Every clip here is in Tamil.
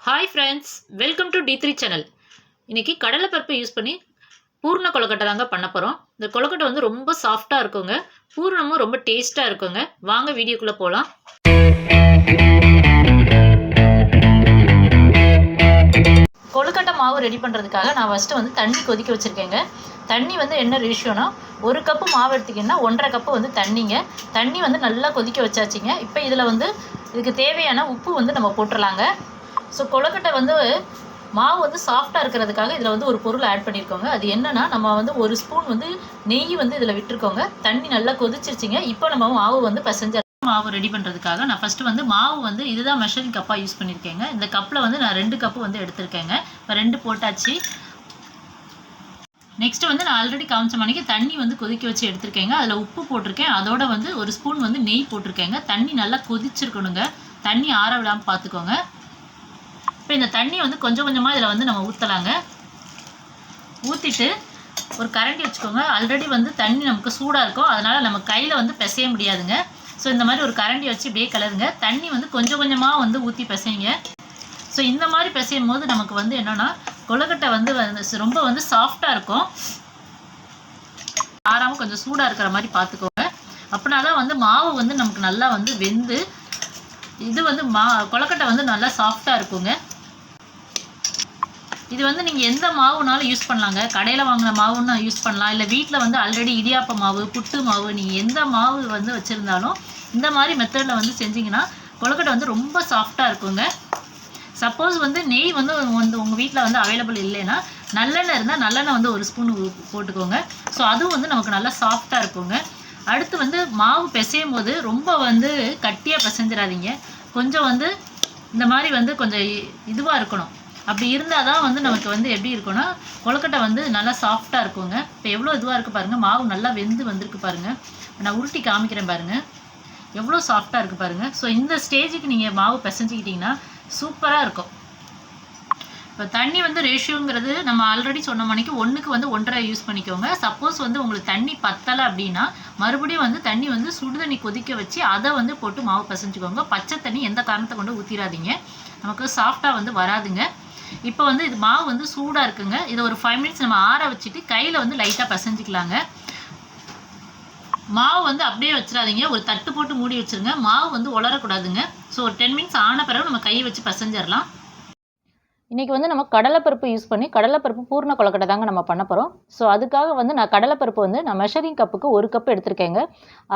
Hi friends welcome to T three channel இன்றைக்கி கடலைப்பருப்பு யூஸ் பண்ணி பூர்ண கொழுக்கட்டை தாங்க பண்ண போகிறோம் இந்த கொழுக்கட்டை வந்து ரொம்ப சாஃப்டாக இருக்குங்க. பூர்ணமும் ரொம்ப டேஸ்ட்டாக இருக்குங்க. வாங்க வீடியோக்குள்ளே போகலாம் கொழுக்கட்டை மாவு ரெடி பண்ணுறதுக்காக நான் ஃபஸ்ட்டு வந்து தண்ணி கொதிக்க வச்சுருக்கேங்க. தண்ணி வந்து என்ன ரேஷியோனா ஒரு கப்பு மாவு எடுத்திங்கன்னா ஒன்றரை கப்பு வந்து தண்ணிங்க. தண்ணி வந்து நல்லா கொதிக்க வச்சாச்சுங்க. இப்போ இதில் வந்து இதுக்கு தேவையான உப்பு வந்து நம்ம போட்டுடலாங்க ஸோ கொழுக்கட்டை வந்து மாவு வந்து சாஃப்டாக இருக்கிறதுக்காக இதில் வந்து ஒரு பொருள் ஆட் பண்ணியிருக்கோங்க அது என்னென்னா நம்ம வந்து ஒரு ஸ்பூன் வந்து நெய் வந்து இதில் விட்டுருக்கோங்க. தண்ணி நல்லா கொதிச்சிருச்சிங்க. இப்போ நம்ம மாவு வந்து பசஞ்சர் மாவு ரெடி பண்ணுறதுக்காக நான் ஃபஸ்ட்டு வந்து மாவு வந்து இதுதான் மெஷரிங் கப்பாக யூஸ் பண்ணியிருக்கேங்க இந்த கப்பில் வந்து நான் ரெண்டு கப்பு வந்து எடுத்திருக்கேங்க. இப்போ ரெண்டு போட்டாச்சு. நெக்ஸ்ட் வந்து நான் ஆல்ரெடி காமிச்ச மணிக்கு தண்ணி வந்து கொதிக்க வச்சு எடுத்திருக்கேங்க. அதில் உப்பு போட்டிருக்கேன். அதோட வந்து ஒரு ஸ்பூன் வந்து நெய் போட்டிருக்கேங்க. தண்ணி நல்லா கொதிச்சிருக்கணுங்க. தண்ணி ஆற விடாமல் பார்த்துக்கோங்க இப்போ இந்த தண்ணி வந்து கொஞ்சம் கொஞ்சமாக இதில் வந்து நம்ம ஊற்றலாங்க ஊற்றிட்டு ஒரு கரண்டி வச்சுக்கோங்க. ஆல்ரெடி வந்து தண்ணி நமக்கு சூடாக இருக்கும். அதனால் நம்ம கையில் வந்து பிசைய முடியாதுங்க. ஸோ இந்த மாதிரி ஒரு கரண்டி வச்சு இப்படியே கலருங்க தண்ணி வந்து கொஞ்சம் கொஞ்சமாக வந்து ஊற்றி பிசைங்க. ஸோ இந்த மாதிரி பிசையும் போது நமக்கு வந்து என்னென்னா கொழுக்கட்டை வந்து ரொம்ப வந்து சாஃப்டாக இருக்கும். ஆறாமல் கொஞ்சம் சூடாக இருக்கிற மாதிரி பார்த்துக்கோங்க அப்படின்னா தான் வந்து மாவு வந்து நமக்கு நல்லா வந்து வெந்து இது வந்து மா கொழுக்கட்டை வந்து நல்லா சாஃப்டாக இருக்குங்க. இது வந்து நீங்கள் எந்த மாவுனாலும் யூஸ் பண்ணலாங்க. கடையில் வாங்கின மாவுன்னு யூஸ் பண்ணலாம். இல்லை வீட்டில் வந்து ஆல்ரெடி இடியாப்ப மாவு புட்டு மாவு நீங்கள் எந்த மாவு வந்து வச்சுருந்தாலும் இந்த மாதிரி மெத்தடில் வந்து செஞ்சிங்கன்னா கொழுக்கட்டை வந்து ரொம்ப சாஃப்டாக இருக்குங்க. சப்போஸ் வந்து நெய் வந்து வந்து உங்கள் வீட்டில் வந்து அவைலபிள் இல்லைன்னா நல்லெண்ணெய் இருந்தால் நல்லெண்ணெய் வந்து ஒரு ஸ்பூன் போட்டுக்கோங்க. ஸோ அதுவும் வந்து நமக்கு நல்லா சாஃப்டாக இருக்குங்க. அடுத்து வந்து மாவு பிசையும் போது ரொம்ப வந்து கட்டியாக பிசைஞ்சிடாதீங்க. கொஞ்சம் வந்து இந்த மாதிரி வந்து கொஞ்சம் இதுவாக இருக்கணும். அப்படி இருந்தால் தான் வந்து நமக்கு வந்து எப்படி இருக்கும்னா கொழுக்கட்டை வந்து நல்லா சாஃப்டாக இருக்குங்க. இப்போ எவ்வளோ இதுவாக இருக்குது பாருங்கள் மாவு நல்லா வெந்து வந்திருக்கு பாருங்கள் நான் உருட்டி காமிக்கிறேன் பாருங்கள் எவ்வளோ சாஃப்டாக இருக்குது பாருங்கள் ஸோ இந்த ஸ்டேஜுக்கு நீங்கள் மாவு பிசைஞ்சிக்கிட்டிங்கன்னா சூப்பராக இருக்கும். இப்போ தண்ணி வந்து ரேஷியோங்கிறது நம்ம ஆல்ரெடி சொன்ன மணிக்கு ஒன்றுக்கு வந்து ஒன்றரை யூஸ் பண்ணிக்கோங்க. சப்போஸ் வந்து உங்களுக்கு தண்ணி பத்தலை அப்படின்னா மறுபடியும் வந்து தண்ணி வந்து சுடு தண்ணி கொதிக்க வச்சு அதை வந்து போட்டு மாவு பிசைஞ்சுக்கோங்க. பச்சை தண்ணி எந்த காரணத்தை கொண்டு ஊற்றிடாதீங்க நமக்கு சாஃப்டாக வந்து வராதுங்க. இப்போ வந்து இது மாவு வந்து சூடாக இருக்குங்க. இதை ஒரு ஃபைவ் மினிட்ஸ் நம்ம ஆற வச்சுட்டு கையில் வந்து லைட்டாக பசைஞ்சிக்கலாங்க. மாவு வந்து அப்படியே வச்சிடாதீங்க. ஒரு தட்டு போட்டு மூடி வச்சுருங்க. மாவு வந்து உலரக்கூடாதுங்க. ஸோ ஒரு டென் மினிட்ஸ் ஆன பிறகு நம்ம கையை வச்சு பசைஞ்சிடலாம். இன்றைக்கி வந்து நம்ம கடலைப்பருப்பு யூஸ் பண்ணி கடலைப்பருப்பு பூர்ண கொழுக்கட்டை தாங்க நம்ம பண்ண போகிறோம் ஸோ அதுக்காக வந்து நான் கடலைப்பருப்பு வந்து நான் மெஷரிங் கப்புக்கு ஒரு கப் எடுத்திருக்கேங்க.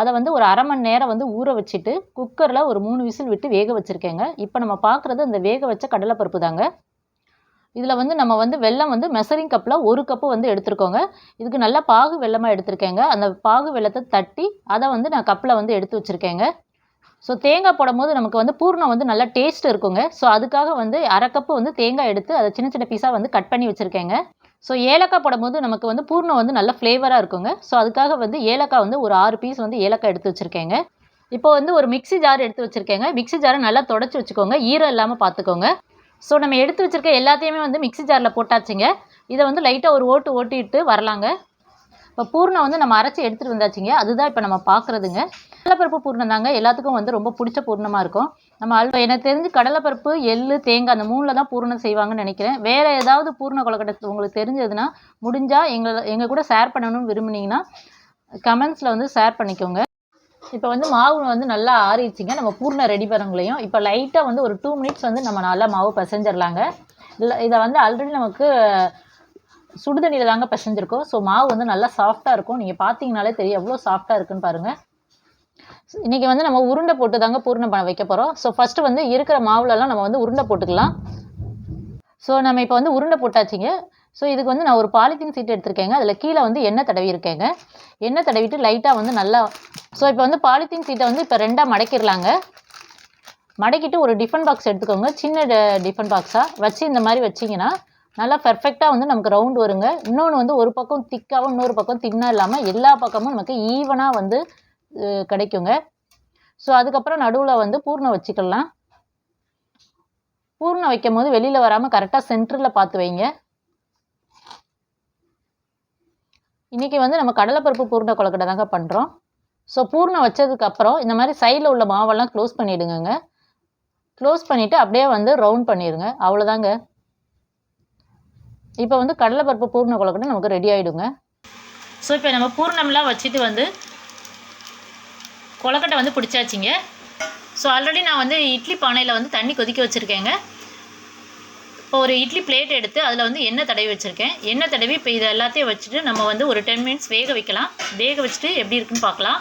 அதை வந்து ஒரு அரை மணி நேரம் வந்து ஊற வச்சுட்டு குக்கரில் ஒரு மூணு விசில் விட்டு வேக வச்சுருக்கேங்க. இப்போ நம்ம பார்க்குறது அந்த வேக வச்ச கடலைப்பருப்பு தாங்க. இதில் வந்து நம்ம வந்து வெல்லம் வந்து மெசரிங் கப்பில் ஒரு கப்பு வந்து எடுத்துருக்கோங்க. இதுக்கு நல்லா பாகு வெல்லமாக எடுத்திருக்கேங்க. அந்த பாகு வெல்லத்தை தட்டி அதை வந்து நான் கப்பில் வந்து எடுத்து வச்சுருக்கேங்க. ஸோ தேங்காய் போடும் போது நமக்கு வந்து பூர்ணம் வந்து நல்லா டேஸ்ட் இருக்குங்க. ஸோ அதுக்காக வந்து அரை கப்பு வந்து தேங்காய் எடுத்து அதை சின்ன சின்ன பீஸாக வந்து கட் பண்ணி வச்சுருக்கேங்க. ஸோ ஏலக்காய் போடும்போது நமக்கு வந்து பூர்ணம் வந்து நல்ல ஃப்ளேவராக இருக்குங்க. ஸோ அதுக்காக வந்து ஏலக்காய் வந்து ஒரு ஆறு பீஸ் வந்து ஏலக்காய் எடுத்து வச்சுருக்கேங்க. இப்போ வந்து ஒரு மிக்ஸி ஜார் எடுத்து வச்சுருக்கேங்க. மிக்ஸி ஜாரை நல்லா தொடச்சி வச்சுக்கோங்க. ஈரம் இல்லாமல் பார்த்துக்கோங்க ஸோ நம்ம எடுத்து வச்சுருக்க எல்லாத்தையுமே வந்து மிக்ஸி ஜாரில் போட்டாச்சுங்க. இதை வந்து லைட்டாக ஒரு ஓட்டு ஓட்டிட்டு வரலாங்க. இப்போ பூர்ணம் வந்து நம்ம அரைச்சி எடுத்துகிட்டு வந்தாச்சுங்க. அதுதான் இப்போ நம்ம பார்க்குறதுங்க. கடலைப்பருப்பு பூர்ணம் தாங்க. எல்லாத்துக்கும் வந்து ரொம்ப பிடிச்ச பூர்ணமாக இருக்கும். நம்ம அல்வா எனக்கு தெரிஞ்சு கடலைப்பருப்பு எள்ளு தேங்காய் அந்த மூணில் தான் பூர்ணம் செய்வாங்கன்னு நினைக்கிறேன். வேறு ஏதாவது பூர்ண கொலக்கட்டை உங்களுக்கு தெரிஞ்சதுன்னா முடிஞ்சால் எங்களை எங்கள் கூட ஷேர் பண்ணணும்னு விரும்புனீங்கன்னா கமெண்ட்ஸில் வந்து ஷேர் பண்ணிக்கோங்க. இப்போ வந்து மாவு வந்து நல்லா ஆறிடுச்சிங்க நம்ம பூர்ண ரெடி பண்ணுங்களையும் இப்போ லைட்டாக வந்து ஒரு டூ மினிட்ஸ் வந்து நம்ம நல்லா மாவு பிசைஞ்சிடலாங்க இல்லை இதை வந்து ஆல்ரெடி நமக்கு சுடுதண்ணியில் தாங்க பிசைஞ்சிருக்கோம். ஸோ மாவு வந்து நல்லா சாஃப்டாக இருக்கும். நீங்கள் பார்த்தீங்கனாலே தெரியும். எவ்வளோ சாஃப்டாக இருக்குன்னு பாருங்கள் இன்றைக்கி வந்து நம்ம உருண்டை போட்டு தாங்க பூர்ணம் பண்ண வைக்க போகிறோம் ஸோ ஃபஸ்ட்டு வந்து இருக்கிற மாவுலலாம் நம்ம வந்து உருண்டை போட்டுக்கலாம். ஸோ நம்ம இப்போ வந்து உருண்டை போட்டாச்சுங்க. ஸோ இதுக்கு வந்து நான் ஒரு பாலித்தீன் சீட் எடுத்திருக்கேங்க. அதில் கீழே வந்து எண்ணெய் தடவி இருக்கேங்க. எண்ணெய் தடவிட்டு லைட்டாக வந்து நல்லா ஸோ இப்போ வந்து பாலித்தீன் சீட்டை வந்து இப்போ ரெண்டாக மடக்கிடலாங்க. மடக்கிட்டு ஒரு டிஃபன் பாக்ஸ் எடுத்துக்கோங்க. சின்ன டிஃபன் பாக்ஸாக வச்சு இந்த மாதிரி வச்சிங்கன்னா நல்லா பர்ஃபெக்டாக வந்து நமக்கு ரவுண்ட் வருங்க. இன்னொன்று வந்து ஒரு பக்கம் திக்காகவும் இன்னொரு பக்கம் தின்னாக இல்லாமல் எல்லா பக்கமும் நமக்கு ஈவனாக வந்து கிடைக்குங்க. ஸோ அதுக்கப்புறம் நடுவில் வந்து பூர்ணம் வச்சுக்கலாம். பூர்ணம் வைக்கும் போது வெளியில் வராமல் கரெக்டாக சென்டரில் பார்த்து வைங்க. இன்றைக்கி வந்து நம்ம கடலைப்பருப்பு பூர்ண கொழுக்கட்டை தாங்க பண்ணுறோம் ஸோ பூர்ணம் வச்சதுக்கப்புறம் இந்த மாதிரி சைடில் உள்ள மாவெல்லாம் க்ளோஸ் பண்ணிவிடுங்க க்ளோஸ் பண்ணிவிட்டு அப்படியே வந்து ரவுண்ட் பண்ணிடுங்க அவ்வளோதாங்க. இப்போ வந்து கடலைப்பருப்பு பூர்ண கொழுக்கட்டை நமக்கு ரெடி ஆகிடுங்க ஸோ இப்போ நம்ம பூர்ணம்லாம் வச்சுட்டு வந்து கொலக்கட்டை வந்து பிடிச்சாச்சிங்க. ஸோ ஆல்ரெடி நான் வந்து இட்லி பானையில் வந்து தண்ணி கொதிக்க வச்சுருக்கேங்க. இப்போ ஒரு இட்லி பிளேட் எடுத்து அதில் வந்து எண்ணெய் தடவி வச்சுருக்கேன். எண்ணெய் தடவி இப்போ இதை எல்லாத்தையும் வச்சுட்டு நம்ம வந்து ஒரு டென் மினிட்ஸ் வேக வைக்கலாம். வேக வச்சுட்டு எப்படி இருக்குன்னு பார்க்கலாம்.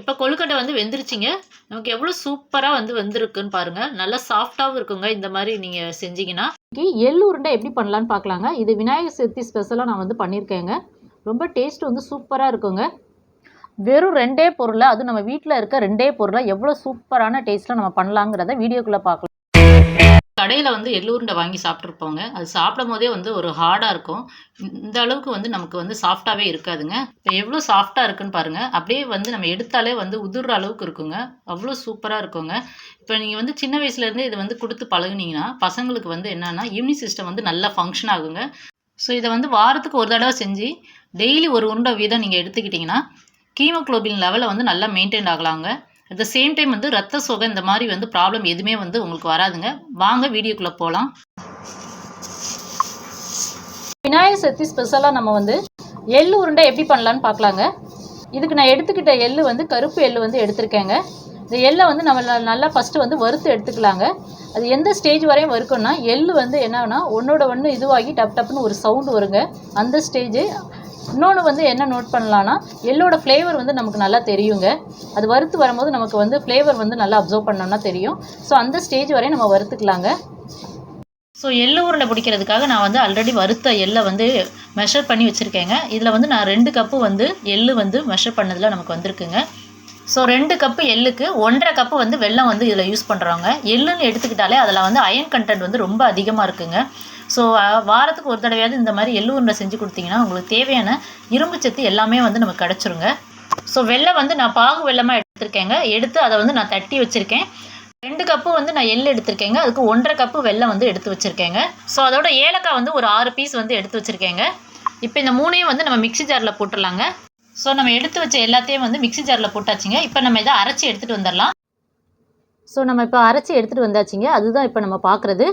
இப்போ கொழுக்கட்டை வந்து வெந்துருச்சுங்க. நமக்கு எவ்வளோ சூப்பராக வந்து வெந்திருக்குன்னு பாருங்கள் நல்லா சாஃப்டாகவும் இருக்குங்க இந்த மாதிரி நீங்கள் செஞ்சீங்கன்னா. எள்ளு உருண்டை எப்படி பண்ணலான்னு பார்க்கலாங்க. இது விநாயகர் சதுர்த்தி ஸ்பெஷலாக நான் வந்து பண்ணியிருக்கேங்க ரொம்ப டேஸ்ட் வந்து சூப்பராக இருக்குங்க. வெறும் ரெண்டே பொருளை அது நம்ம வீட்டில் இருக்க ரெண்டே பொருளை எவ்வளோ சூப்பரான டேஸ்ட்டில் நம்ம பண்ணலாங்கிறத வீடியோக்குள்ளே பார்க்கலாம். கடையில் வந்து எள்ளூருண்டை வாங்கி சாப்பிட்ருப்போங்க அது சாப்பிடும் போதே வந்து ஒரு ஹார்டாக இருக்கும். இந்த அளவுக்கு வந்து நமக்கு வந்து சாஃப்டாகவே இருக்காதுங்க. இப்போ எவ்வளோ சாஃப்டாக இருக்குன்னு பாருங்கள் அப்படியே வந்து நம்ம எடுத்தாலே வந்து உதிர்ற அளவுக்கு இருக்குங்க. அவ்வளோ சூப்பராக இருக்குங்க. இப்போ நீங்கள் வந்து சின்ன வயசுலேருந்தே இதை வந்து கொடுத்து பழகுனீங்கன்னா பசங்களுக்கு வந்து என்னென்னா இம்யூனி சிஸ்டம் வந்து நல்லா ஃபங்க்ஷன் ஆகுங்க. ஸோ இதை வந்து வாரத்துக்கு ஒரு தடவை செஞ்சு டெய்லி ஒரு உருண்டை வீதம் நீங்கள் எடுத்துக்கிட்டிங்கன்னா கீமோக்ளோபின் லெவலை வந்து நல்லா மெயின்டைன் ஆகலாங்க. அட் த சேம் டைம் வந்து ரத்த சோகை இந்த மாதிரி வந்து ப்ராப்ளம் எதுவுமே வந்து உங்களுக்கு வராதுங்க. வாங்க வீடியோக்குள்ளே போகலாம் விநாயகர் சதுர்த்தி ஸ்பெஷலாக நம்ம வந்து எள்ளு உருண்டை எப்படி பண்ணலான்னு பார்க்கலாங்க. இதுக்கு நான் எடுத்துக்கிட்ட எள்ளு வந்து கருப்பு எள்ளு வந்து எடுத்திருக்கேங்க. இந்த எள்ளை வந்து நம்ம நல்லா ஃபஸ்ட்டு வந்து வறுத்து எடுத்துக்கலாங்க. அது எந்த ஸ்டேஜ் வரையும் வறுக்கணும்னா எள்ளு வந்து என்னன்னா ஒன்றோட ஒன்று இதுவாகி டப் டப்னு ஒரு சவுண்டு வருங்க. அந்த ஸ்டேஜ் இன்னொன்று வந்து என்ன நோட் பண்ணலான்னா எள்ளோட ஃப்ளேவர் வந்து நமக்கு நல்லா தெரியுங்க. அது வறுத்து வரும்போது நமக்கு வந்து ஃப்ளேவர் வந்து நல்லா அப்சர்வ் பண்ணோம்னா தெரியும். ஸோ அந்த ஸ்டேஜ் வரையும் நம்ம வறுத்துக்கலாங்க. ஸோ எள்ளு உருளை பிடிக்கிறதுக்காக நான் வந்து ஆல்ரெடி வறுத்த எள்ளை வந்து மெஷர் பண்ணி வச்சுருக்கேங்க. இதில் வந்து நான் ரெண்டு கப்பு வந்து எள்ளு வந்து மெஷர் பண்ணதில் நமக்கு வந்திருக்குங்க. ஸோ ரெண்டு கப்பு எள்ளுக்கு ஒன்றரை கப்பு வந்து வெள்ளம் வந்து இதில் யூஸ் பண்ணுறாங்க எள்ளுன்னு எடுத்துக்கிட்டாலே அதில் வந்து அயன் கண்டென்ட் வந்து ரொம்ப அதிகமாக இருக்குங்க. ஸோ வாரத்துக்கு ஒரு தடவையாவது இந்த மாதிரி எள்ளு உருண்டை செஞ்சு கொடுத்தீங்கன்னா உங்களுக்கு தேவையான இரும்பு சத்து எல்லாமே வந்து நமக்கு கிடச்சிருங்க. ஸோ வெள்ளை வந்து நான் பாகு வெல்லமாக எடுத்திருக்கேங்க. எடுத்து அதை வந்து நான் தட்டி வச்சுருக்கேன். ரெண்டு கப்பு வந்து நான் எள்ளு எடுத்திருக்கேங்க. அதுக்கு ஒன்றரை கப்பு வெள்ளம் வந்து எடுத்து வச்சுருக்கேங்க. ஸோ அதோட ஏலக்காய் வந்து ஒரு ஆறு பீஸ் வந்து எடுத்து வச்சுருக்கேங்க. இப்போ இந்த மூணையும் வந்து நம்ம மிக்ஸி ஜாரில் போட்டுடலாங்க. ஸோ நம்ம எடுத்து வச்ச எல்லாத்தையும் வந்து மிக்சி ஜாரில் போட்டாச்சுங்க. இப்போ நம்ம இதை அரைச்சி எடுத்துகிட்டு வந்துடலாம். ஸோ நம்ம இப்போ அரைச்சி எடுத்துகிட்டு வந்தாச்சுங்க. அதுதான் இப்போ நம்ம பார்க்குறது.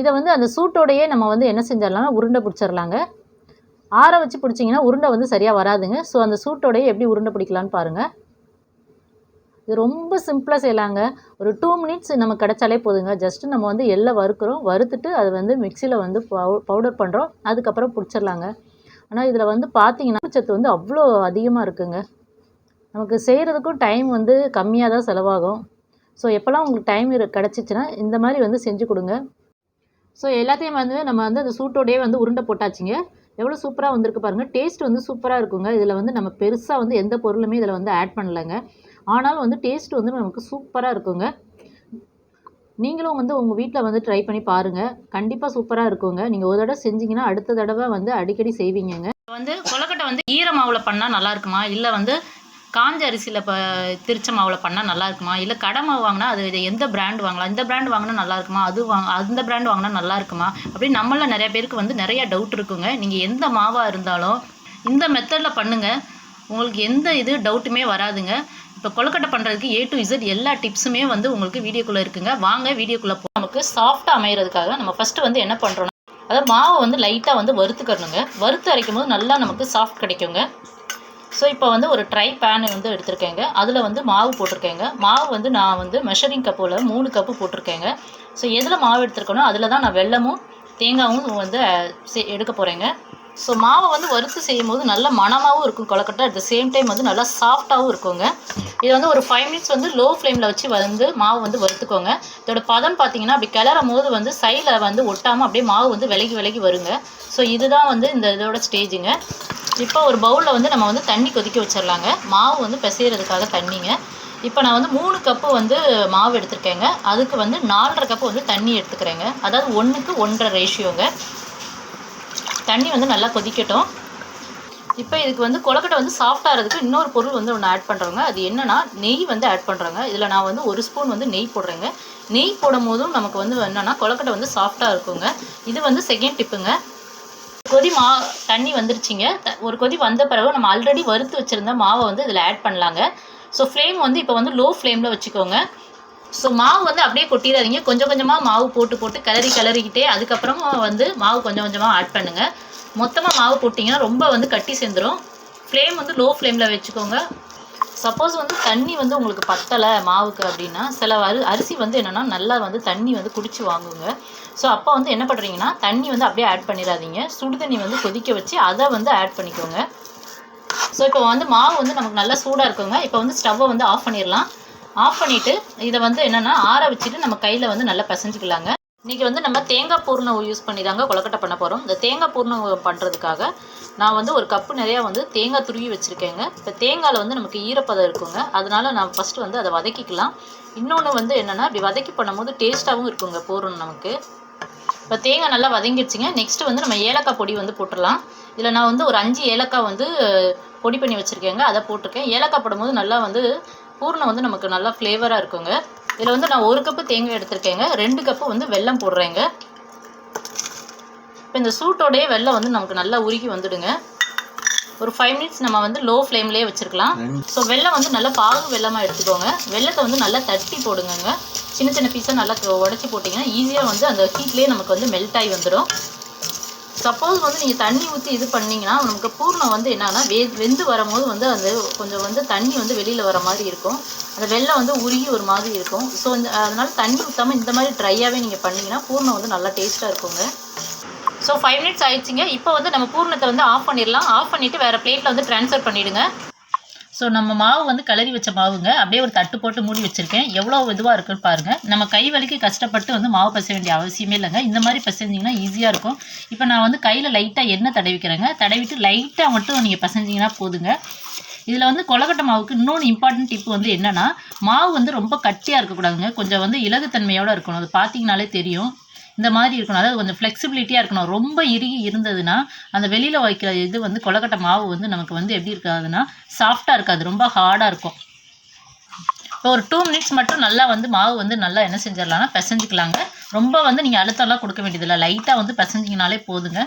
இதை வந்து அந்த சூட்டோடையே நம்ம வந்து என்ன செஞ்சிடலாம்னா உருண்டை பிடிச்சிடலாங்க. ஆற வச்சு பிடிச்சிங்கன்னா உருண்டை வந்து சரியாக வராதுங்க. ஸோ அந்த சூட்டோடையே எப்படி உருண்டை பிடிக்கலான்னு பாருங்கள் இது ரொம்ப சிம்பிளாக செய்யலாங்க. ஒரு டூ மினிட்ஸ் நமக்கு கிடைச்சாலே போதுங்க. ஜஸ்ட்டு நம்ம வந்து எள்ளை வறுக்கிறோம். வறுத்துட்டு அதை வந்து மிக்சியில் வந்து பவு பவுடர் பண்ணுறோம் அதுக்கப்புறம் பிடிச்சிடலாங்க. ஆனால் இதில் வந்து பார்த்தீங்கன்னா சத்து வந்து அவ்வளோ அதிகமாக இருக்குங்க. நமக்கு செய்கிறதுக்கும் டைம் வந்து கம்மியாக தான் செலவாகும். ஸோ எப்போல்லாம் உங்களுக்கு டைம் கிடச்சிச்சின்னா இந்த மாதிரி வந்து செஞ்சு கொடுங்க. ஸோ எல்லாத்தையும் வந்து நம்ம வந்து அந்த சூட்டோடையே வந்து உருண்டை போட்டாச்சுங்க. எவ்வளோ சூப்பராக வந்திருக்கு பாருங்கள் டேஸ்ட் வந்து சூப்பராக இருக்குங்க. இதில் வந்து நம்ம பெருசாக வந்து எந்த பொருளுமே இதில் வந்து ஆட் பண்ணலைங்க. ஆனாலும் வந்து டேஸ்ட் வந்து நமக்கு சூப்பராக இருக்குங்க. நீங்களும் வந்து உங்கள் வீட்டில் வந்து ட்ரை பண்ணி பாருங்கள் கண்டிப்பாக சூப்பராக இருக்குங்க. நீங்கள் ஒரு தடவை செஞ்சீங்கன்னா அடுத்த தடவை வந்து அடிக்கடி செய்வீங்கங்க. வந்து கொலக்கட்டை வந்து ஈரமாவில் பண்ணால் நல்லா இருக்குமா? இல்லை வந்து காஞ்ச அரிசியில் இப்போ திரிச்ச மாவில் பண்ணால் நல்லா இருக்குமா? இல்லை கடை மாவு வாங்கினா அது எந்த பிராண்ட் வாங்கலாம்? இந்த பிராண்ட் வாங்கினா நல்லா இருக்குமா? அது வாங்க அந்த பிராண்ட் வாங்கினா நல்லா இருக்குமா? அப்படின்னு நம்மள நிறைய பேருக்கு வந்து நிறைய டவுட் இருக்குங்க. நீங்கள் எந்த மாவாக இருந்தாலும் இந்த மெத்தடில் பண்ணுங்கள் உங்களுக்கு எந்த இது டவுட்டுமே வராதுங்க. இப்போ கொழுக்கட்டை பண்ணுறதுக்கு ஏ டு இசட் எல்லா டிப்ஸுமே வந்து உங்களுக்கு வீடியோக்குள்ளே இருக்குங்க. வாங்க வீடியோக்குள்ளே போ நமக்கு சாஃப்டாக அமைகிறதுக்காக நம்ம ஃபஸ்ட்டு வந்து என்ன பண்ணுறோம்னா அதாவது மாவை வந்து லைட்டாக வந்து வறுத்துக்கணுங்க வறுத்து அரைக்கும் போது நல்லா நமக்கு சாஃப்ட் கிடைக்குங்க. ஸோ இப்போ வந்து ஒரு ட்ரை பேன் வந்து எடுத்திருக்கேங்க. அதில் வந்து மாவு போட்டிருக்கேங்க. மாவு வந்து நான் வந்து மெஷரிங் கப்பில் மூணு கப்பு போட்டிருக்கேங்க. ஸோ எதில் மாவு எடுத்திருக்கனோ அதில் தான் நான் வெல்லமும் தேங்காயும் வந்து எடுக்க போகிறேங்க ஸோ மாவை வந்து வறுத்து செய்யும் போது நல்ல மணமாகவும் இருக்கும் கொலக்கட்டை அட் த சேம் டைம் வந்து நல்லா சாஃப்டாகவும் இருக்குங்க. இது வந்து ஒரு ஃபைவ் மினிட்ஸ் வந்து லோ ஃப்ளேமில் வச்சு வந்து மாவு வந்து வறுத்துக்கோங்க. இதோட பதம் பார்த்தீங்கன்னா அப்படி கிளறும் போது வந்து சைடில் வந்து ஒட்டாமல் அப்படியே மாவு வந்து விலகி விலகி வருங்க. ஸோ இதுதான் வந்து இந்த இதோட ஸ்டேஜுங்க இப்போ ஒரு பவுலில் வந்து நம்ம வந்து தண்ணி கொதிக்க வச்சிடலாங்க. மாவு வந்து பிசைகிறதுக்காக தண்ணிங்க. இப்போ நான் வந்து மூணு கப்பு வந்து மாவு எடுத்திருக்கேங்க. அதுக்கு வந்து நாலரை கப்பு வந்து தண்ணி எடுத்துக்கிறேங்க. அதாவது ஒன்றுக்கு ஒன்றரை ரேஷியோங்க தண்ணி வந்து நல்லா கொதிக்கட்டும். இப்போ இதுக்கு வந்து கொலக்கட்டை வந்து சாஃப்டாகிறதுக்கு இன்னொரு பொருள் வந்து ஒன்று ஆட் பண்ணுறோங்க அது என்னென்னா நெய் வந்து ஆட் பண்ணுறாங்க இதில் நான் வந்து ஒரு ஸ்பூன் வந்து நெய் போடுறேங்க. நெய் போடும் போதும் நமக்கு வந்து என்னென்னா கொலக்கட்டை வந்து சாஃப்டாக இருக்குங்க. இது வந்து செகண்ட் டிப்புங்க கொதி மா தண்ணி வந்துருச்சுங்க. த- ஒரு கொதி வந்த பிறகு நம்ம ஆல்ரெடி வறுத்து வச்சுருந்த மாவை வந்து இதில் ஆட் பண்ணலாங்க. ஸோ ஃப்ளேம் வந்து இப்போ வந்து லோ ஃப்ளேமில் வச்சுக்கோங்க. ஸோ மாவு வந்து அப்படியே கொட்டிடாதீங்க கொஞ்சம் கொஞ்சமாக மாவு போட்டு போட்டு கிளறி கிளறிக்கிட்டே அதுக்கப்புறமா வந்து மாவு கொஞ்சம் கொஞ்சமாக ஆட் பண்ணுங்கள் மொத்தமாக மாவு போட்டிங்கன்னா ரொம்ப வந்து கட்டி சேர்ந்துடும் ஃப்ளேம் வந்து லோ ஃப்ளேமில் வச்சுக்கோங்க. சப்போஸ் வந்து தண்ணி வந்து உங்களுக்கு பத்தலை மாவுக்கு அப்படின்னா சில அரிசி வந்து என்னென்னா நல்லா வந்து தண்ணி வந்து குடிச்சு வாங்குங்க. ஸோ அப்போ வந்து என்ன பண்ணுறீங்கன்னா தண்ணி வந்து அப்படியே ஆட் பண்ணிடாதீங்க சுடு தண்ணி வந்து கொதிக்க வச்சு அதை வந்து ஆட் பண்ணிக்கோங்க. ஸோ இப்போ வந்து மாவு வந்து நமக்கு நல்லா சூடாக இருக்குங்க. இப்போ வந்து ஸ்டவ்வை வந்து ஆஃப் பண்ணிடலாம் ஆஃப் பண்ணிவிட்டு இதை வந்து என்னென்னா ஆற வச்சுட்டு நம்ம கையில் வந்து நல்லா பிசைஞ்சிக்கலாங்க. இன்றைக்கி வந்து நம்ம தேங்காய் பூர்ணம் யூஸ் பண்ணி தாங்க கொலக்கட்டை பண்ண போகிறோம் இந்த தேங்காய் பூர்ணம் பண்ணுறதுக்காக நான் வந்து ஒரு கப்பு நிறையா வந்து தேங்காய் துருவி வச்சுருக்கேங்க. இப்போ தேங்காயில் வந்து நமக்கு ஈரப்பதம் இருக்குங்க. அதனால நான் ஃபஸ்ட்டு வந்து அதை வதக்கிக்கலாம். இன்னொன்று வந்து என்னென்னா இப்படி வதக்கி பண்ணும்போது டேஸ்ட்டாகவும் இருக்குங்க பூரணம் நமக்கு. இப்போ தேங்காய் நல்லா வதங்கிடுச்சுங்க. நெக்ஸ்ட்டு வந்து நம்ம ஏலக்காய் பொடி வந்து போட்டுடலாம். இதில் நான் வந்து ஒரு அஞ்சு ஏலக்காய் வந்து பொடி பண்ணி வச்சுருக்கேங்க. அதை போட்டிருக்கேன். ஏலக்காய் போடும்போது நல்லா வந்து பூர்ணம் வந்து நமக்கு நல்லா ஃப்ளேவராக இருக்குங்க. இதில் வந்து நான் ஒரு கப்பு தேங்காய் எடுத்திருக்கேங்க. ரெண்டு கப்பு வந்து வெல்லம் போடுறேங்க. இப்போ இந்த சூட்டோடையே வெல்லம் வந்து நமக்கு நல்லா உருகி வந்துடுங்க. ஒரு ஃபைவ் மினிட்ஸ் நம்ம வந்து லோ ஃப்ளேம்லேயே வச்சுருக்கலாம். ஸோ வெல்லம் வந்து நல்லா பாகு வெல்லமாக எடுத்துக்கோங்க. வெல்லத்தை வந்து நல்லா தட்டி போடுங்கங்க. சின்ன சின்ன பீஸாக நல்லா உடச்சி போட்டிங்கன்னா ஈஸியாக வந்து அந்த ஹீட்லேயே நமக்கு வந்து மெல்ட் ஆகி வந்துடும் சப்போஸ் வந்து நீங்கள் தண்ணி ஊற்றி இது பண்ணிங்கன்னா நமக்கு பூர்ணம் வந்து என்னன்னா வே வெந்து வரும்போது வந்து அந்த கொஞ்சம் வந்து தண்ணி வந்து வெளியில் வர மாதிரி இருக்கும். அந்த வெள்ளம் வந்து உருகி ஒரு மாதிரி இருக்கும். ஸோ இந்த அதனால தண்ணி ஊற்றாமல் இந்த மாதிரி ட்ரையாகவே நீங்கள் பண்ணிங்கன்னா பூர்ணம் வந்து நல்லா டேஸ்ட்டாக இருக்குங்க. ஸோ ஃபைவ் மினிட்ஸ் ஆயிடுச்சுங்க. இப்போ வந்து நம்ம பூர்ணத்தை வந்து ஆஃப் பண்ணிடலாம். ஆஃப் பண்ணிவிட்டு வேறு பிளேட்டில் வந்து ட்ரான்ஸ்ஃபர் பண்ணிவிடுங்க ஸோ நம்ம மாவு வந்து கிளறி வச்ச மாவுங்க. அப்படியே ஒரு தட்டு போட்டு மூடி வச்சுருக்கேன். எவ்வளோ இதுவாக இருக்குன்னு பாருங்கள் நம்ம கை வலிக்கு கஷ்டப்பட்டு வந்து மாவு பச வேண்டிய அவசியமே இல்லைங்க. இந்த மாதிரி பசைஞ்சிங்கன்னா ஈஸியாக இருக்கும். இப்போ நான் வந்து கையில் லைட்டாக எண்ணெய் தடவிக்கிறேங்க. தடவிட்டு லைட்டாக மட்டும் நீங்கள் பசைஞ்சிங்கன்னா போதுங்க. இதில் வந்து கொலக்கட்டை மாவுக்கு இன்னொன்று இம்பார்ட்டன்ட் டிப் வந்து என்னென்னா மாவு வந்து ரொம்ப கட்டியாக இருக்கக்கூடாதுங்க. கொஞ்சம் வந்து இலகுத்தன்மையோடு இருக்கணும். அது பார்த்தீங்கனாலே தெரியும். இந்த மாதிரி இருக்கணும். அதாவது கொஞ்சம் ஃப்ளெக்சிபிலிட்டியாக இருக்கணும். ரொம்ப இறுகி இருந்ததுன்னா அந்த வெளியில் வைக்கிற இது வந்து கொலக்கட்டை மாவு வந்து நமக்கு வந்து எப்படி இருக்காதுன்னா சாஃப்டாக இருக்காது. ரொம்ப ஹார்டாக இருக்கும். இப்போ ஒரு டூ மினிட்ஸ் மட்டும் நல்லா வந்து மாவு வந்து நல்லா என்ன செஞ்சிடலாம்னா பிசைஞ்சிக்கலாங்க. ரொம்ப வந்து நீங்கள் அழுத்தம்லாம் கொடுக்க வேண்டியதில்லை. லைட்டாக வந்து பிசைஞ்சிங்கனாலே போதுங்க.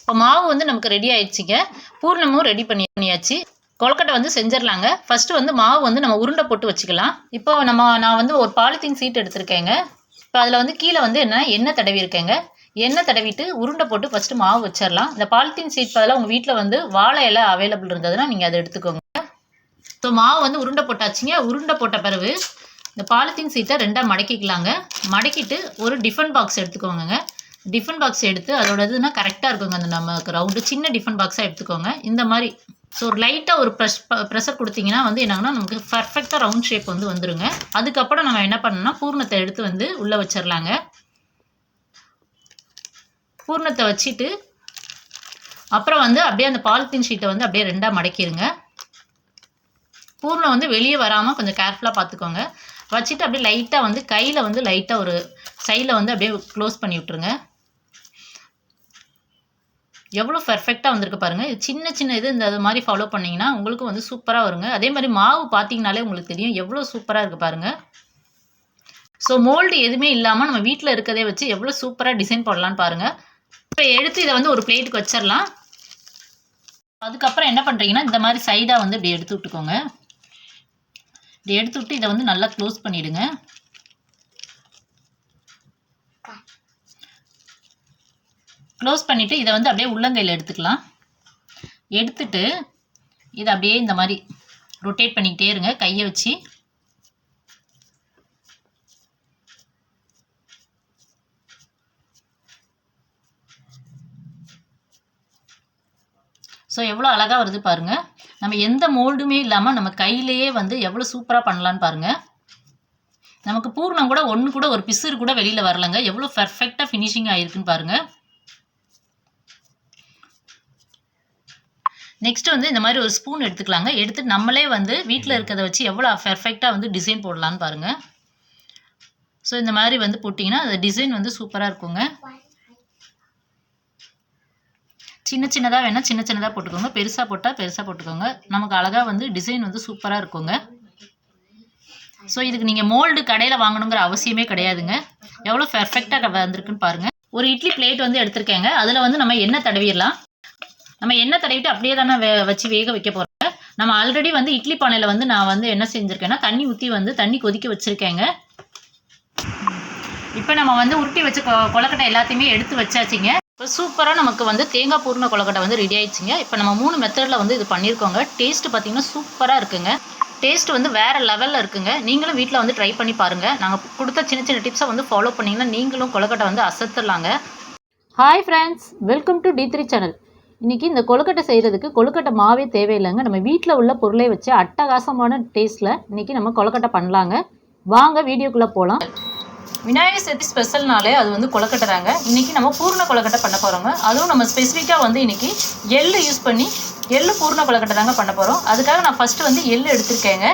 இப்போ மாவு வந்து நமக்கு ரெடி ஆயிடுச்சுங்க. பூர்ணமும் ரெடி பண்ணி பண்ணியாச்சு. கொழுக்கட்டை வந்து செஞ்சிடலாங்க. ஃபஸ்ட்டு வந்து மாவு வந்து நம்ம உருண்டை போட்டு வச்சுக்கலாம். இப்போ நம்ம நான் வந்து ஒரு பாலித்தீன் சீட் எடுத்திருக்கேங்க. இப்போ அதில் வந்து கீழே வந்து என்ன எண்ணெய் தடவி இருக்கேங்க. எண்ணெய் தடவிட்டு உருண்டை போட்டு ஃபஸ்ட்டு மாவு வச்சிடலாம் இந்த பாலித்தீன் சீட் பதிலாக உங்கள் வீட்டில் வந்து வாழை இலை அவைலபிள் இருந்ததுன்னா நீங்கள் அதை எடுத்துக்கோங்க. ஸோ மாவு வந்து உருண்டை போட்டாச்சுங்க. உருண்டை போட்ட பிறகு இந்த பாலித்தீன் சீட்டை ரெண்டாக மடக்கிக்கலாங்க. மடக்கிட்டு ஒரு டிஃபன் பாக்ஸ் எடுத்துக்கோங்க டிஃபன் பாக்ஸ் எடுத்து அதோட இதுனா கரெக்டாக இருக்குங்க. அந்த நமக்கு ரவுண்டு சின்ன டிஃபன் பாக்ஸாக எடுத்துக்கோங்க. இந்த மாதிரி ஸோ ஒரு லைட்டாக ஒரு ப்ரெஷ் ப்ரெஷர் கொடுத்தீங்கன்னா வந்து என்னங்கன்னா நமக்கு பர்ஃபெக்டாக ரவுண்ட் ஷேப் வந்து வந்துருங்க. அதுக்கப்புறம் நம்ம என்ன பண்ணணும்னா பூர்ணத்தை எடுத்து வந்து உள்ளே வச்சிடலாங்க பூர்ணத்தை வச்சுட்டு அப்புறம் வந்து அப்படியே அந்த பாலித்தீன் ஷீட்டை வந்து அப்படியே ரெண்டாக மடக்கிடுங்க பூர்ணம் வந்து வெளியே வராமல் கொஞ்சம் கேர்ஃபுல்லாக பார்த்துக்கோங்க. வச்சுட்டு அப்படியே லைட்டாக வந்து கையில் வந்து லைட்டாக ஒரு சைடில் வந்து அப்படியே க்ளோஸ் பண்ணி விட்ருங்க எவ்வளோ பர்ஃபெக்டாக வந்திருக்கு பாருங்கள் இது சின்ன சின்ன இது இந்த அது மாதிரி ஃபாலோ பண்ணிங்கன்னா உங்களுக்கு வந்து சூப்பராக வருங்க. அதே மாதிரி மாவு பார்த்தீங்கனாலே உங்களுக்கு தெரியும் எவ்வளோ சூப்பராக இருக்குது பாருங்கள் ஸோ மோல்டு எதுவுமே இல்லாமல் நம்ம வீட்டில் இருக்கதே வச்சு எவ்வளோ சூப்பராக டிசைன் போடலான்னு பாருங்கள் இப்போ எடுத்து இதை வந்து ஒரு பிளேட்டுக்கு வச்சிடலாம். அதுக்கப்புறம் என்ன பண்ணுறீங்கன்னா இந்த மாதிரி சைடாக வந்து இப்படி எடுத்து விட்டுக்கோங்க. இப்படி எடுத்து விட்டு இதை வந்து நல்லா க்ளோஸ் பண்ணிவிடுங்க க்ளோஸ் பண்ணிவிட்டு இதை வந்து அப்படியே உள்ளங்கையில் எடுத்துக்கலாம். எடுத்துட்டு இதை அப்படியே இந்த மாதிரி ரொட்டேட் பண்ணிக்கிட்டே இருங்க. கையை வச்சு. ஸோ எவ்வளோ அழகாக வருது பாருங்கள் நம்ம எந்த மோல்டுமே இல்லாமல் நம்ம கையிலேயே வந்து எவ்வளோ சூப்பராக பண்ணலான்னு பாருங்கள் நமக்கு பூர்ணம் கூட ஒன்று கூட ஒரு பிசுறு கூட வெளியில் வரலங்க. எவ்வளோ பர்ஃபெக்டாக ஃபினிஷிங் ஆகிருக்குன்னு பாருங்கள் நெக்ஸ்ட் வந்து இந்த மாதிரி ஒரு ஸ்பூன் எடுத்துக்கலாங்க. எடுத்து நம்மளே வந்து வீட்டில் இருக்கிறத வச்சு எவ்வளோ பர்ஃபெக்டாக வந்து டிசைன் போடலான்னு பாருங்கள் ஸோ இந்த மாதிரி வந்து போட்டிங்கன்னா அந்த டிசைன் வந்து சூப்பராக இருக்குங்க. சின்ன சின்னதாக வேணால் சின்ன சின்னதாக போட்டுக்கோங்க. பெருசாக போட்டால் பெருசாக போட்டுக்கோங்க. நமக்கு அழகாக வந்து டிசைன் வந்து சூப்பராக இருக்குங்க. ஸோ இதுக்கு நீங்கள் மோல்டு கடையில் வாங்கணுங்கிற அவசியமே கிடையாதுங்க. எவ்வளோ பெர்ஃபெக்டாக வந்திருக்குன்னு பாருங்கள் ஒரு இட்லி பிளேட் வந்து எடுத்திருக்கேங்க. அதில் வந்து நம்ம எண்ணெய் தடவிடலாம். நம்ம எண்ணெய் தடவிட்டு அப்படியே தானே வே வச்சு வேக வைக்க போகிறோம் நம்ம ஆல்ரெடி வந்து இட்லி பானையில் வந்து நான் வந்து என்ன செஞ்சுருக்கேன்னா தண்ணி ஊற்றி வந்து தண்ணி கொதிக்க வச்சுருக்கேங்க. இப்போ நம்ம வந்து உருட்டி வச்ச கொலக்கட்டை எல்லாத்தையுமே எடுத்து வச்சாச்சுங்க. இப்போ சூப்பராக நமக்கு வந்து தேங்காய் பூர்ண கொலக்கட்டை வந்து ரெடி ஆயிடுச்சுங்க. இப்போ நம்ம மூணு மெத்தடில் வந்து இது பண்ணியிருக்கோங்க டேஸ்ட்டு பார்த்தீங்கன்னா சூப்பராக இருக்குங்க. டேஸ்ட் வந்து வேறு லெவலில் இருக்குங்க. நீங்களும் வீட்டில் வந்து ட்ரை பண்ணி பாருங்கள் நாங்கள் கொடுத்த சின்ன சின்ன டிப்ஸை வந்து ஃபாலோ பண்ணிங்கன்னா நீங்களும் கொலக்கட்டை வந்து அசத்துடலாங்க hi friends welcome to T three channel இன்றைக்கி இந்த கொழுக்கட்டை செய்கிறதுக்கு கொழுக்கட்டை மாவே தேவையில்லைங்க. நம்ம வீட்டில் உள்ள பொருளை வச்சு அட்டகாசமான டேஸ்ட்டில் இன்றைக்கி நம்ம கொழுக்கட்டை பண்ணலாங்க. வாங்க வீடியோக்குள்ளே போகலாம் விநாயகர் சதுர்த்தி ஸ்பெஷல்னாலே அது வந்து கொழுக்கட்டை தாங்க இன்றைக்கி நம்ம பூர்ண கொழுக்கட்டை பண்ண போகிறோங்க அதுவும் நம்ம ஸ்பெசிஃபிக்காக வந்து இன்றைக்கி எள்ளு யூஸ் பண்ணி எள்ளு பூர்ண கொழுக்கட்டை தாங்க பண்ண போகிறோம் அதுக்காக நான் ஃபஸ்ட்டு வந்து எள்ளு எடுத்திருக்கேங்க.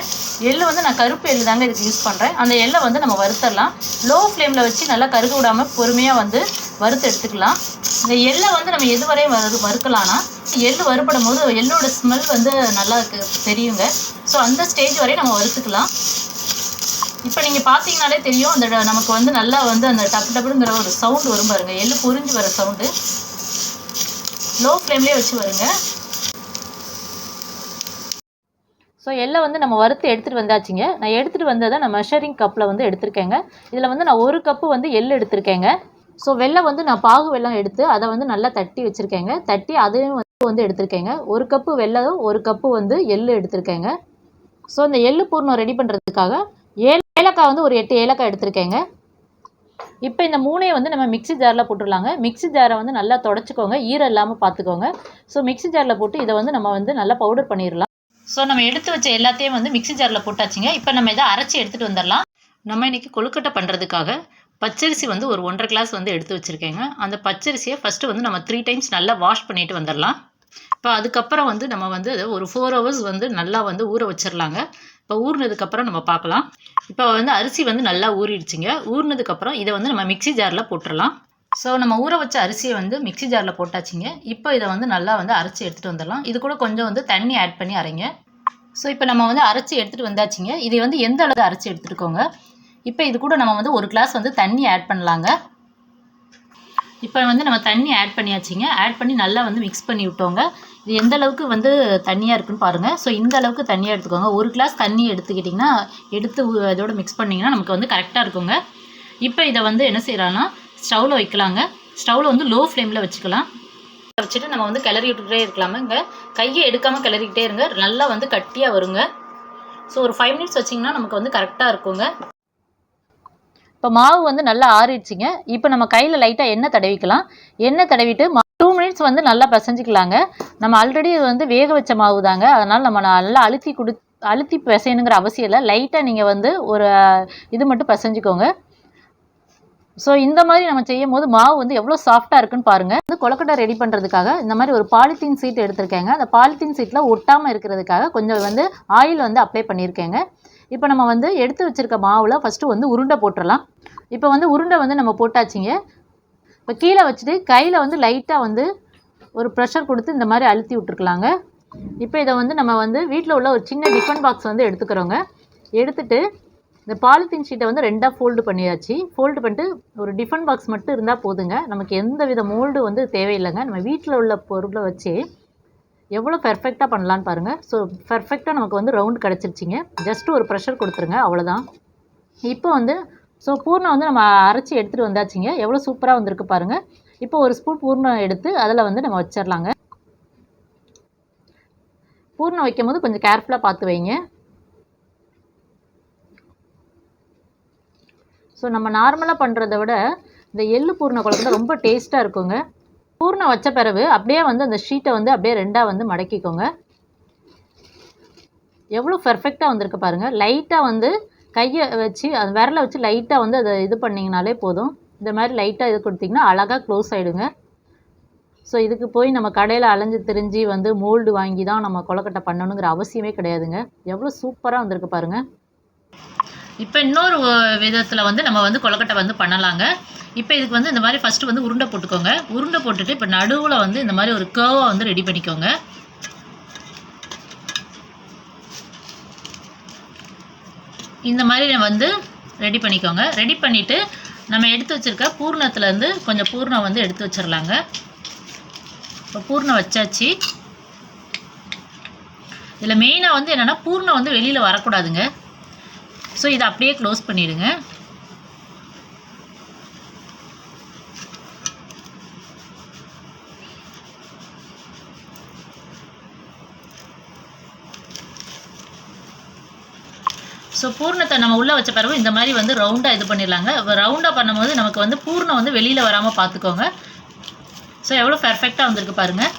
எள்ளு வந்து நான் கருப்பு எள்ளு தாங்க இதுக்கு யூஸ் பண்ணுறேன் அந்த எள்ளை வந்து நம்ம வறுத்தரலாம். லோ ஃப்ளேமில் வச்சு நல்லா கருக விடாமல் பொறுமையாக வந்து வறுத்து எடுத்துக்கலாம். இந்த எள்ளை வந்து நம்ம எது வரையும் வறு வறுக்கலாம்னா எள்ளு வறுபடும் போது எள்ளோட ஸ்மெல் வந்து நல்லா தெரியுங்க. ஸோ அந்த ஸ்டேஜ் வரையும் நம்ம வறுத்துக்கலாம். இப்போ நீங்கள் பார்த்தீங்கனாலே தெரியும் அந்த ட- நமக்கு வந்து நல்லா வந்து அந்த டப்பு டப்புங்கிற ஒரு சவுண்டு வரும் பாருங்கள் எள்ளு புரிஞ்சு வர சவுண்டு லோ ஃப்ளேம்லேயே வச்சு வருங்க. ஸோ எல்லாம் வந்து நம்ம வறுத்து எடுத்துகிட்டு வந்தாச்சுங்க. நான் எடுத்துகிட்டு வந்ததை நான் மெஷரிங் கப்பில் வந்து எடுத்திருக்கேங்க. இதில் வந்து நான் ஒரு கப்பு வந்து எள்ளு எடுத்திருக்கேங்க. ஸோ வெள்ளம் வந்து நான் பாகு வெல்லம் எடுத்து அதை வந்து நல்லா தட்டி வச்சுருக்கேங்க. தட்டி அதையும் வந்து வந்து எடுத்திருக்கேங்க. ஒரு கப்பு வெல்லம் ஒரு கப்பு வந்து எள்ளு எடுத்திருக்கேங்க. ஸோ இந்த எள்ளு பூர்ணம் ரெடி பண்ணுறதுக்காக ஏல ஏலக்காய் வந்து ஒரு எட்டு ஏலக்காய் எடுத்திருக்கேங்க. இப்போ இந்த மூணையும் வந்து நம்ம மிக்ஸி ஜாரில் போட்டுடலாங்க. மிக்ஸி ஜாரை வந்து நல்லா தொடச்சிக்கோங்க. ஈரம் இல்லாமல் பார்த்துக்கோங்க. ஸோ மிக்ஸி ஜாரில் போட்டு இதை வந்து நம்ம வந்து நல்லா பவுடர் பண்ணிடலாம். ஸோ நம்ம எடுத்து வச்ச எல்லாத்தையும் வந்து மிக்ஸி ஜாரில் போட்டாச்சுங்க. இப்போ நம்ம இதை அரைச்சி எடுத்துகிட்டு வந்துடலாம். நம்ம இன்னைக்கு கொழுக்கட்டை பண்ணுறதுக்காக பச்சரிசி வந்து ஒரு ஒன்றரை கிளாஸ் வந்து எடுத்து வச்சுருக்கேங்க. அந்த பச்சரிசியை ஃபஸ்ட்டு வந்து நம்ம த்ரீ டைம்ஸ் நல்லா வாஷ் பண்ணிட்டு வந்துடலாம். இப்போ அதுக்கப்புறம் வந்து நம்ம வந்து அதை ஒரு ஃபோர் ஹவர்ஸ் வந்து நல்லா வந்து ஊற வச்சிடலாங்க. இப்போ ஊறினதுக்கப்புறம் நம்ம பார்க்கலாம். இப்போ வந்து அரிசி வந்து நல்லா ஊறிடுச்சுங்க. ஊறினதுக்கப்புறம் இதை வந்து நம்ம மிக்ஸி ஜாரில் போட்டுடலாம். ஸோ நம்ம ஊற வச்ச அரிசியை வந்து மிக்ஸி ஜாரில் போட்டாச்சுங்க. இப்போ இதை வந்து நல்லா வந்து அரைச்சி எடுத்துகிட்டு வந்துடலாம். இது கூட கொஞ்சம் வந்து தண்ணி ஆட் பண்ணி அரைங்க. ஸோ இப்போ நம்ம வந்து அரைச்சி எடுத்துகிட்டு வந்தாச்சுங்க. இதை வந்து எந்த அளவு அரைச்சி எடுத்துருக்கோங்க? இப்போ இது கூட நம்ம வந்து ஒரு கிளாஸ் வந்து தண்ணி ஆட் பண்ணலாங்க. இப்போ வந்து நம்ம தண்ணி ஆட் பண்ணியாச்சுங்க. ஆட் பண்ணி நல்லா வந்து மிக்ஸ் பண்ணி விட்டோங்க. இது எந்த அளவுக்கு வந்து தண்ணியாக இருக்குன்னு பாருங்கள் ஸோ இந்த அளவுக்கு தண்ணியாக எடுத்துக்கோங்க. ஒரு கிளாஸ் தண்ணி எடுத்துக்கிட்டிங்கன்னா எடுத்து இதோட மிக்ஸ் பண்ணிங்கன்னா நமக்கு வந்து கரெக்டாக இருக்குங்க. இப்போ இதை வந்து என்ன செய்கிறான்னா ஸ்டவ்வில் வைக்கலாங்க. ஸ்டவ்வில் வந்து லோ ஃப்ளேமில் வச்சுக்கலாம். வச்சுட்டு நம்ம வந்து கிளறி விட்டுக்கிட்டே இருக்கலாமா. இங்கே கையை எடுக்காமல் கிளறிக்கிட்டே இருங்க. நல்லா வந்து கட்டியாக வருங்க. ஸோ ஒரு ஃபைவ் மினிட்ஸ் வச்சிங்கன்னா நமக்கு வந்து கரெக்டாக இருக்குங்க. இப்போ மாவு வந்து நல்லா ஆறிடுச்சிங்க. இப்போ நம்ம கையில் லைட்டாக எண்ணெய் தடவிக்கலாம். எண்ணெய் தடவிட்டு டூ மினிட்ஸ் வந்து நல்லா பிசைஞ்சிக்கலாங்க. நம்ம ஆல்ரெடி இது வந்து வேக வச்ச மாவு தாங்க அதனால் நம்ம நல்லா அழுத்தி கொடு அழுத்தி பிசையணுங்கிற அவசியம் இல்லை. லைட்டாக நீங்கள் வந்து ஒரு இது மட்டும் பிசைஞ்சிக்கோங்க. ஸோ இந்த மாதிரி நம்ம செய்யும் போது மாவு வந்து எவ்வளோ சாஃப்டாக இருக்குன்னு பாருங்கள் வந்து கொலக்கட்டை ரெடி பண்ணுறதுக்காக இந்த மாதிரி ஒரு பாலித்தீன் சீட் எடுத்திருக்கேங்க. அந்த பாலித்தீன் சீட்டில் ஒட்டாமல் இருக்கிறதுக்காக கொஞ்சம் வந்து ஆயில் வந்து அப்ளை பண்ணியிருக்கேங்க. இப்போ நம்ம வந்து எடுத்து வச்சிருக்க மாவில் ஃபஸ்ட்டு வந்து உருண்டை போட்டுடலாம் இப்போ வந்து உருண்டை வந்து நம்ம போட்டாச்சுங்க. இப்போ கீழே வச்சுட்டு கையில் வந்து லைட்டாக வந்து ஒரு ப்ரெஷர் கொடுத்து இந்த மாதிரி அழுத்தி விட்டுருக்கலாங்க. இப்போ இதை வந்து நம்ம வந்து வீட்டில் உள்ள ஒரு சின்ன டிஃபன் பாக்ஸ் வந்து எடுத்துக்கிறோங்க. எடுத்துட்டு இந்த பாலித்தீன் ஷீட்டை வந்து ரெண்டாக ஃபோல்டு பண்ணியாச்சு. ஃபோல்டு பண்ணிட்டு ஒரு டிஃபன் பாக்ஸ் மட்டும் இருந்தால் போதுங்க. நமக்கு எந்த வித மோல்டு வந்து தேவையில்லைங்க. நம்ம வீட்டில் உள்ள பொருளை வச்சு எவ்வளோ பெர்ஃபெக்டாக பண்ணலான்னு பாருங்கள் ஸோ பெர்ஃபெக்டாக நமக்கு வந்து ரவுண்ட் கிடச்சிருச்சிங்க. ஜஸ்ட் ஒரு ப்ரெஷர் கொடுத்துருங்க. அவ்வளோதான் இப்போ வந்து ஸோ பூர்ணம் வந்து நம்ம அரைச்சி எடுத்துகிட்டு வந்தாச்சுங்க. எவ்வளோ சூப்பராக வந்திருக்கு பாருங்கள் இப்போ ஒரு ஸ்பூன் பூர்ணம் எடுத்து அதில் வந்து நம்ம வச்சிடலாங்க பூர்ணம் வைக்கும் போது கொஞ்சம் கேர்ஃபுல்லாக பார்த்து வைங்க. ஸோ நம்ம நார்மலாக பண்ணுறத விட இந்த எள்ளு பூர்ண குழம்பு ரொம்ப டேஸ்ட்டாக இருக்குங்க. பூர்ணம் வச்ச பிறகு அப்படியே வந்து அந்த ஷீட்டை வந்து அப்படியே ரெண்டாக வந்து மடக்கிக்கோங்க. எவ்வளோ பெர்ஃபெக்டாக வந்திருக்கு பாருங்கள் லைட்டாக வந்து கையை வச்சு அந்த விரலை வச்சு லைட்டாக வந்து அதை இது பண்ணிங்கனாலே போதும். இந்த மாதிரி லைட்டாக இது கொடுத்தீங்கன்னா அழகாக க்ளோஸ் ஆகிடுங்க ஸோ இதுக்கு போய் நம்ம கடையில் அலைஞ்சு திரிஞ்சு வந்து மோல்டு வாங்கி தான் நம்ம கொலக்கட்டை பண்ணணுங்கிற அவசியமே கிடையாதுங்க. எவ்வளோ சூப்பராக வந்திருக்கு பாருங்கள் இப்போ இன்னொரு விதத்தில் வந்து நம்ம வந்து கொலக்கட்டை வந்து பண்ணலாங்க. இப்போ இதுக்கு வந்து இந்த மாதிரி ஃபஸ்ட்டு வந்து உருண்டை போட்டுக்கோங்க. உருண்டை போட்டுட்டு இப்போ நடுவில் வந்து இந்த மாதிரி ஒரு கேர்வாக வந்து ரெடி பண்ணிக்கோங்க. இந்த மாதிரி வந்து ரெடி பண்ணிக்கோங்க. ரெடி பண்ணிவிட்டு நம்ம எடுத்து வச்சுருக்க பூர்ணத்துலேருந்து கொஞ்சம் பூர்ணம் வந்து எடுத்து வச்சிடலாங்க இப்போ பூர்ணம் வச்சாச்சு. இதில் மெயினாக வந்து என்னென்னா பூர்ணம் வந்து வெளியில் வரக்கூடாதுங்க. ஸோ இதை அப்படியே க்ளோஸ் பண்ணிவிடுங்க ஸோ பூர்ணத்தை நம்ம உள்ளே வச்ச பிறகு இந்த மாதிரி வந்து ரவுண்டாக இது பண்ணிடலாங்க. ரவுண்டாக பண்ணும்போது நமக்கு வந்து பூர்ணம் வந்து வெளியில் வராமல் பார்த்துக்கோங்க. ஸோ எவ்வளோ பெர்ஃபெக்டாக வந்திருக்கு பாருங்கள்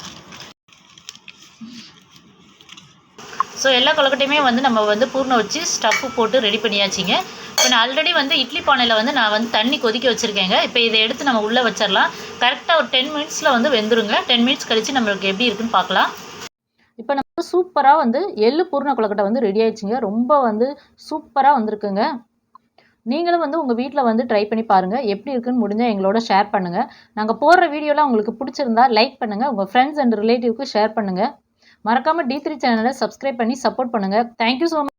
ஸோ எல்லா கொழுக்கட்டையுமே வந்து நம்ம வந்து பூர்ணம் வச்சு ஸ்டஃப்பு போட்டு ரெடி பண்ணியாச்சுங்க. இப்போ நான் ஆல்ரெடி வந்து இட்லி பானையில் வந்து நான் வந்து தண்ணி கொதிக்க வச்சுருக்கேங்க. இப்போ இதை எடுத்து நம்ம உள்ளே வச்சிடலாம் கரெக்டாக ஒரு டென் மினிட்ஸில் வந்து வெந்துருங்க. டென் மினிட்ஸ் கழித்து நம்மளுக்கு எப்படி இருக்குன்னு பார்க்கலாம். இப்போ நம்ம சூப்பராக வந்து எள்ளு பூர்ண கொலக்கட்டை வந்து ரெடி ஆயிடுச்சுங்க. ரொம்ப வந்து சூப்பராக வந்திருக்குங்க. நீங்களும் வந்து உங்கள் வீட்டில் வந்து ட்ரை பண்ணி பாருங்கள் எப்படி இருக்குன்னு முடிஞ்சால் எங்களோட ஷேர் பண்ணுங்கள் நாங்கள் போடுற வீடியோலாம் உங்களுக்கு பிடிச்சிருந்தா லைக் பண்ணுங்கள் உங்கள் ஃப்ரெண்ட்ஸ் அண்ட் ரிலேட்டிவ்க்கு ஷேர் பண்ணுங்கள் மறக்காமல் டி த்ரீ சேனலை சப்ஸ்கிரைப் பண்ணி சப்போர்ட் பண்ணுங்கள் தேங்க்யூ ஸோ மச்